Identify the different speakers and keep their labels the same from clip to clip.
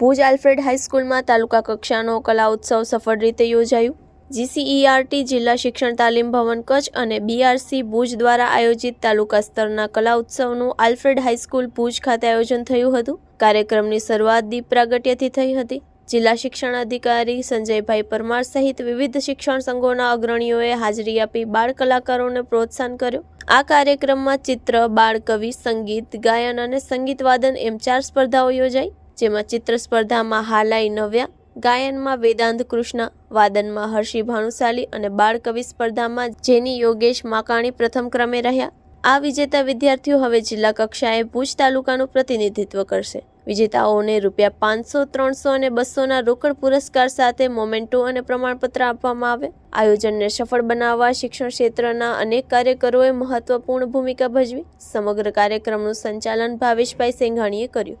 Speaker 1: Bhuj Alfred હાઈસ્કૂલમાં તાલુકા કક્ષાનો કલા ઉત્સવ સફળ રીતે યોજાયું. જીસીઈઆરટી જિલ્લા શિક્ષણ તાલીમ ભવન કચ્છ અને બીઆરસી ભુજ દ્વારા આયોજિત તાલુકા સ્તરના કલા ઉત્સવનું આલ્ફ્રેડ હાઈસ્કૂલ ભુજ ખાતે આયોજન થયું હતું. કાર્યક્રમની શરૂઆત દીપ પ્રાગટ્યથી થઈ હતી. જિલ્લા શિક્ષણ અધિકારી સંજયભાઈ પરમાર સહિત વિવિધ શિક્ષણ સંઘોના અગ્રણીઓએ હાજરી આપી બાળ કલાકારોને પ્રોત્સાહન કર્યું. આ કાર્યક્રમમાં ચિત્ર બાળ કવિ સંગીત, ગાયન અને સંગીત વાદન એમ ચાર સ્પર્ધાઓ યોજાઈ. જેમાં ચિત્ર સ્પર્ધામાં હાલાઈ નવ્યા, ગાયનમાં વેદાંત કૃષ્ણ, વાદનમાં હર્ષી ભાનુશાલી અને બાળ કવિ સ્પર્ધામાં જેની યોગેશ માકાણી પ્રથમ ક્રમે રહ્યા. આ વિજેતા વિદ્યાર્થીઓ હવે જિલ્લા કક્ષાએ ભુજ તાલુકાનું પ્રતિનિધિત્વ કરશે. વિજેતાઓને રૂપિયા પાંચસો, ત્રણસો અને બસોના રોકડ પુરસ્કાર સાથે મોમેન્ટો અને પ્રમાણપત્ર આપવામાં આવે. આયોજનને સફળ બનાવવા શિક્ષણ ક્ષેત્રના અનેક કાર્યકરોએ મહત્વપૂર્ણ ભૂમિકા ભજવી. સમગ્ર કાર્યક્રમનું સંચાલન ભાવેશભાઈ સેંઘાણીએ કર્યું.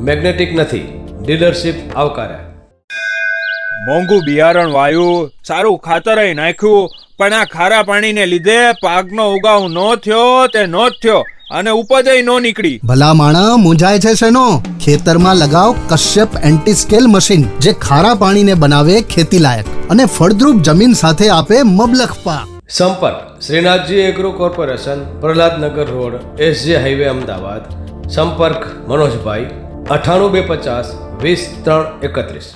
Speaker 2: મેગ્નેટિક નથી. ડીલરશીપ આવકારે.
Speaker 3: મોંઘું બિયારણ વાયું સારું ખાતર નાખ્યું પણ આ ખારા પાણીને લીધે પાકનો ઉગાવ નો થયો તે નો થયો અને ઉપજ નો નીકળી.
Speaker 4: ભલા માણા મૂંઝાય છે શેનો? ખેતરમાં લગાવ કશ્યપ એન્ટી સ્કેલ મશીન જે ખારા પાણીને બનાવે ખેતી લાયક અને ફળદ્રુપ જમીન સાથે આપે મબલખ પાક.
Speaker 2: સંપર્ક. Shrinathji agro corporation Prahladnagar road SJ highway Ahmedabad. સંપર્ક મનોજભાઈ અઠાણું બે પચાસ વીસ ત્રણ એકત્રીસ.